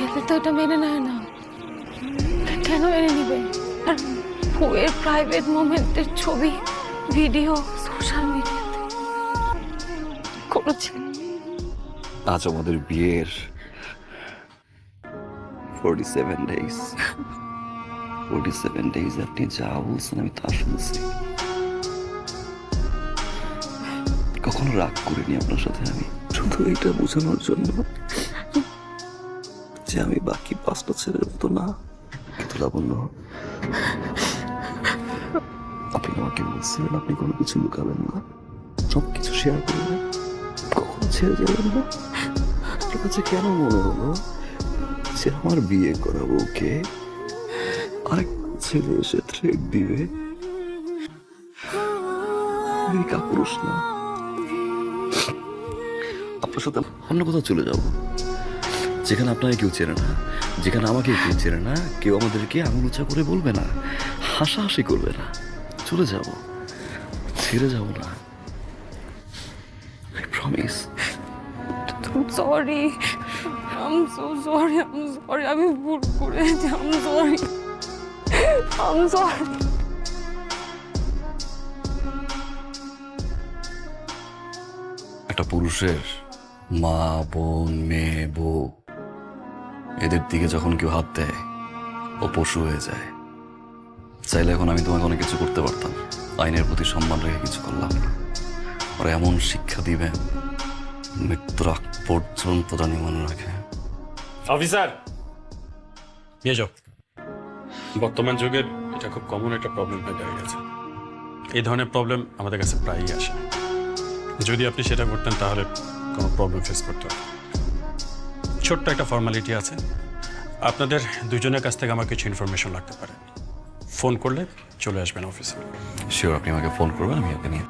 এটা মেনে নেয় না। কেন মেনে নিবে? আর বউয়ের প্রাইভেট মোমেন্টের ছবি ভিডিও সোশ্যাল মিডিয়াতে করেছে। আজ আমাদের বিয়ের forty seven days forty seven days আপনি যা বলছেন আমি তা শুনছি। কখনো রাগ করিনি আপনার সাথে আমি। শুধু এটা বোঝানোর জন্য যে আমি বাকি পাঁচটা ছেলের মতো না। কিন্তু লাবণ্য, আপনি আমাকে বলছিলেন আপনি কোনো কিছু লুকাবেন না। সব কিছু শেয়ার করবেন। কখনো ছেড়ে যাবেন না? আপনার কাছে কেন মনে হলো যে আমার বিয়ে করাবো ওকে? আরেক ছেলে এসে থ্রেড দিবে। কাপুরুষ না। আপনার সাথে অন্য কোথাও চলে যাব। যেখানে আপনাকে কেউ চেনে না যেখানে আমাকে কেউ চেনে না কেউ আমাদেরকে আঙুল উঁচা করে বলবে না হাসাহাসি করবে না। চলে যাব ছেড়ে যাব না। I promise sorry I'm so sorry I'm sorry আমি ভুল করেছি। আম সরি আম সরি একটা পুরুষের মা বোন মেয়ে বউ এদের দিকে যখন কেউ হাত দেয়, ও পশু হয়ে যায়। চাইলে এখন আমি তোমাকে অনেক কিছু করতে পারতাম। আইনের প্রতি সম্মান রেখে কিছু করলাম। ওরা এমন শিক্ষা দিবে, মৃত্যুর আগ পর্যন্ত জানি মনে রাখে। অফিসার! নিয়ে যাও। বর্তমান যুগের এটা খুব কমন একটা প্রবলেম হয়ে গেছে। এই ধরনের প্রবলেম আমাদের কাছে প্রায়ই আসে। যদি আপনি সেটা করতেন, তাহলে কোনো প্রবলেম ফেস করতে হবে ছোট্ট একটা ফর্মালিটি আছে। আপনাদের দুজনের কাছ থেকে আমার কিছু ইনফরমেশন লাগতে পারে। ফোন করলে চলে আসবেন অফিসে শিওর আপনি আমাকে ফোন করবেন, আমি ওকে নিয়ে